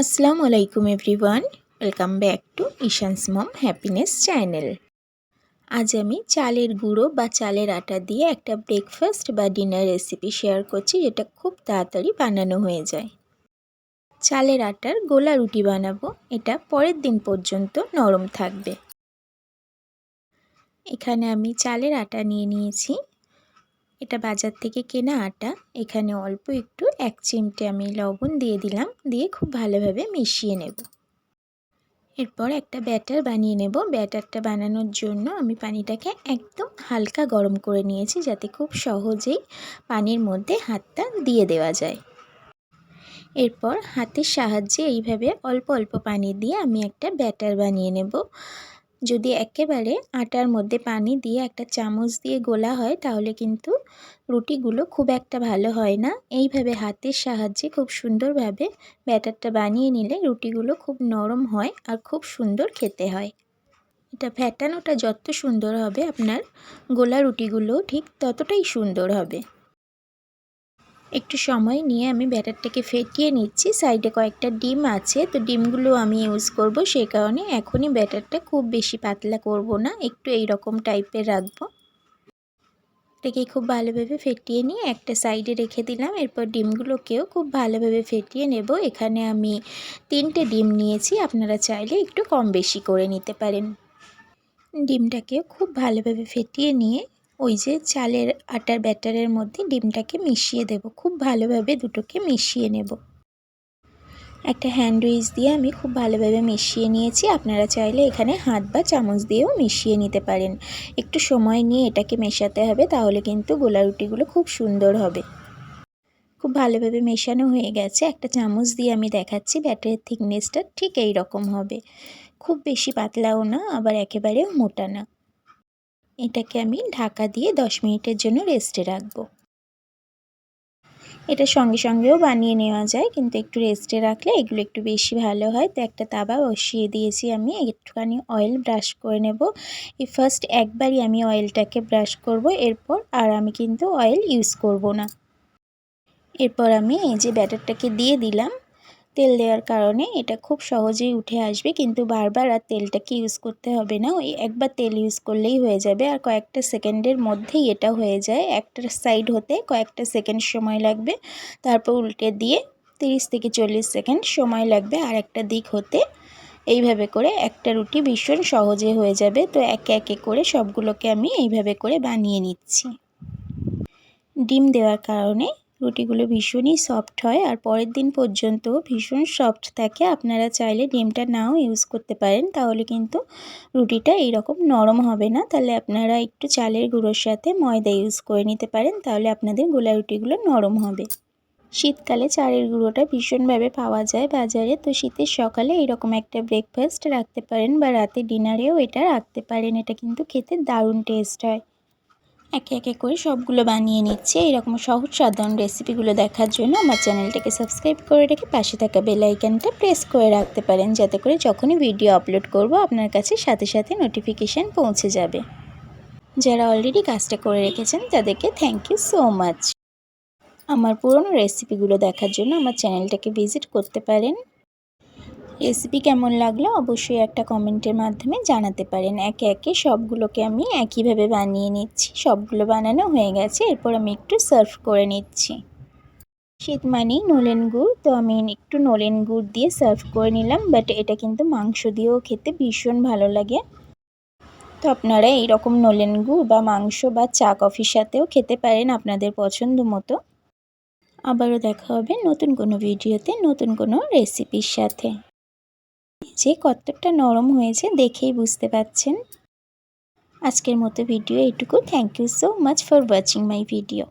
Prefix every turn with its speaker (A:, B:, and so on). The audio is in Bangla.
A: আসসালামু আলাইকুম everyone, welcome back to Ishan's mom happiness channel. আজ আমি চালের গুঁড়ো বা চালের আটা দিয়ে একটা ব্রেকফাস্ট বা ডিনার রেসিপি শেয়ার করছি যেটা খুব তাড়াতাড়ি বানানো হয়ে যায়। চালের আটার গোলা রুটি বানাবো, এটা পরের দিন পর্যন্ত নরম থাকবে। এখানে আমি চালের আটা নিয়ে নিয়েছি। এটা বাজার থেকে কেনা আটা। এখানে অল্প একটু এক চিমটে আমি লবণ দিয়ে দিলাম, দিয়ে খুব ভালোভাবে মিশিয়ে নেব। এরপর একটা ব্যাটার বানিয়ে নেব। ব্যাটারটা বানানোর জন্য আমি পানিটাকে একদম হালকা গরম করে নিয়েছি, যাতে খুব সহজেই পানির মধ্যে হাতটা দিয়ে দেওয়া যায়। এরপর হাতের সাহায্যে এইভাবে অল্প অল্প পানি দিয়ে আমি একটা ব্যাটার বানিয়ে নেব। যদি একেবারে আটার মধ্যে পানি দিয়ে একটা চামচ দিয়ে গোলা হয়, তাহলে কিন্তু রুটিগুলো খুব একটা ভালো হয় না। এইভাবে হাতের সাহায্যে খুব সুন্দরভাবে ব্যাটারটা বানিয়ে নিলে রুটিগুলো খুব নরম হয় আর খুব সুন্দর খেতে হয়। এটা ফ্যাটানোটা যত সুন্দর হবে, আপনার গোলা রুটিগুলো ঠিক ততটাই সুন্দর হবে। একটু সময় নিয়ে আমি ব্যাটারটাকে ফেটিয়ে নিচ্ছি। সাইডে কয়েকটা ডিম আছে, তো ডিমগুলো আমি ইউজ করব। সেই কারণে এখনই ব্যাটারটা খুব বেশি পাতলা করব না, একটু এই রকম টাইপের রাখব। এটাকে খুব ভালোভাবে ফেটিয়ে নিয়ে একটা সাইডে রেখে দিলাম। এরপর ডিমগুলোকেও খুব ভালোভাবে ফেটিয়ে নেব। এখানে আমি তিনটে ডিম নিয়েছি, আপনারা চাইলে একটু কম বেশি করে নিতে পারেন। ডিমটাকেও খুব ভালোভাবে ফেটিয়ে নিয়ে ওই যে চালের আটার ব্যাটারের মধ্যে ডিমটাকে মিশিয়ে দেব। খুব ভালোভাবে দুটোকে মিশিয়ে নেব। একটা হ্যান্ড উইচ দিয়ে আমি খুব ভালোভাবে মিশিয়ে নিয়েছি। আপনারা চাইলে এখানে হাত বা চামচ দিয়েও মিশিয়ে নিতে পারেন। একটু সময় নিয়ে এটাকে মেশাতে হবে, তাহলে কিন্তু গোলা রুটিগুলো খুব সুন্দর হবে। খুব ভালোভাবে মেশানো হয়ে গেছে। একটা চামচ দিয়ে আমি দেখাচ্ছি, ব্যাটারের থিকনেসটা ঠিক এই রকম হবে। খুব বেশি পাতলাও না, আবার একেবারেও মোটা না। এটাকে আমি ঢাকা দিয়ে দশ মিনিটের জন্য রেস্টে রাখব। এটা সঙ্গে সঙ্গেও বানিয়ে নেওয়া যায়, কিন্তু একটু রেস্টে রাখলে এগুলো একটু বেশি ভালো হয়। তো একটা তাবা বসিয়ে দিয়েছি আমি, একটুখানি অয়েল ব্রাশ করে নেব। এই ফার্স্ট একবারই আমি অয়েলটাকে ব্রাশ করব, এরপর আর আমি কিন্তু অয়েল ইউজ করব না। এরপর আমি এই যে ব্যাটারটাকে দিয়ে দিলাম তেল দেওয়ার কারণে এটা খুব সহজেই উঠে আসবে। কিন্তু বারবার আর তেলটাকে ইউজ করতে হবে না। ওই একবার তেল ইউজ করলেই হয়ে যাবে। আর কয়েকটা সেকেন্ডের মধ্যেই এটা হয়ে যায়। একটা সাইড হতে কয়েকটা সেকেন্ড সময় লাগবে। তারপর উল্টে দিয়ে তিরিশ থেকে চল্লিশ সেকেন্ড সময় লাগবে। আর একটা দিক হতে এইভাবে করে একটা রুটি ভীষণ সহজে হয়ে যাবে। তো একে একে করে সবগুলোকে আমি এইভাবে করে বানিয়ে নিচ্ছি। ডিম দেওয়ার কারণে রুটিগুলো ভীষণই সফট হয় আর পরের দিন পর্যন্ত ভীষণ সফট থাকে। আপনারা চাইলে ডিমটা নাও ইউজ করতে পারেন, তাহলে কিন্তু রুটিটা এইরকম নরম হবে না। তাহলে আপনারা একটু চালের গুঁড়োর সাথে ময়দা ইউজ করে নিতে পারেন, তাহলে আপনাদের গোলা রুটিগুলো নরম হবে। শীতকালে চালের গুঁড়োটা ভীষণভাবে পাওয়া যায় বাজারে, তো শীতের সকালে এরকম একটা ব্রেকফাস্ট রাখতে পারেন বা রাতে ডিনারেও এটা রাখতে পারেন। এটা কিন্তু খেতে দারুণ টেস্ট হয়। একে একে করে সবগুলো বানিয়ে নিচ্ছে। এরকম সহজ সাধারণ রেসিপিগুলো দেখার জন্য আমার চ্যানেলটাকে সাবস্ক্রাইব করে রেখে পাশে থাকা বেলাইকানটা প্রেস করে রাখতে পারেন, যাতে করে যখনই ভিডিও আপলোড করব আপনার কাছে সাথে সাথে নোটিফিকেশান পৌঁছে যাবে। যারা অলরেডি কাজটা করে রেখেছেন, তাদেরকে থ্যাংক ইউ সো মাচ আমার পুরনো রেসিপিগুলো দেখার জন্য আমার চ্যানেলটাকে ভিজিট করতে পারেন। রেসিপি কেমন লাগল অবশ্যই একটা কমেন্টের মাধ্যমে জানাতে পারেন। একে একে সবগুলোকে আমি একইভাবে বানিয়ে নিচ্ছি। সবগুলো বানানো হয়ে গেছে, এরপর আমি একটু সার্ভ করে নিচ্ছি। শীত মানেই নলেন গুড়, তো আমি একটু নলেন গুড় দিয়ে সার্ভ করে নিলাম বাট এটা কিন্তু মাংস দিয়েও খেতে ভীষণ ভালো লাগে। তো আপনারা এইরকম নলেন গুড় বা মাংস বা চা কফির সাথেও খেতে পারেন আপনাদের পছন্দ মতো। আবারও দেখা হবে নতুন কোনো ভিডিওতে, নতুন কোনো রেসিপির সাথে। যে কতটা নরম হয়েছে দেখেই বুঝতে পাচ্ছেন আজকের মতো ভিডিও এটুকু thank you so much for watching my video